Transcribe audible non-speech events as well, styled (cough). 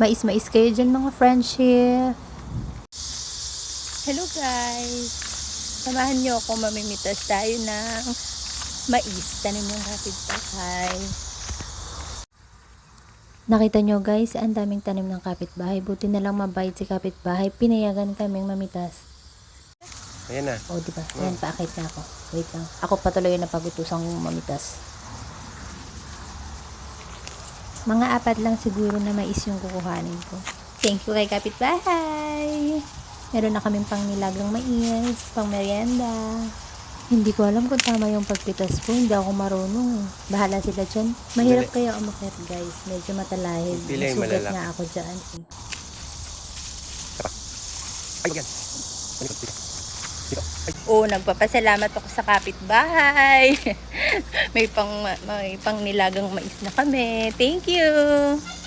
Mais-mais kayo dyan mga friendship. Hello guys! Samahan niyo ako mamimitas tayo ng mais. Tanim ng kapitbahay. Nakita nyo guys, ang daming tanim ng kapitbahay. Buti na lang mabait si kapitbahay. Pinayagan kaming mamitas. Ayan na. O, di ba? Ayan, paakit na ako. Wait lang. Ako patuloy na pagutusang mamitas. Mga apat lang siguro na mais yung kukuhanin ko. Thank you kay kapitbahay. Meron na kaming pang nilagang mais, pang merienda. Hindi ko alam kung tama yung pagpitas ko. Hindi ako marunong. Bahala sila dyan. Mahirap kaya umakit guys. Medyo Nasugat malalaki. nga ako dyan eh. Ay, yan. Balik, Oo, nagpapasalamat ako sa kapitbahay. (laughs) may pang may pang nilagang mais na kami. Thank you.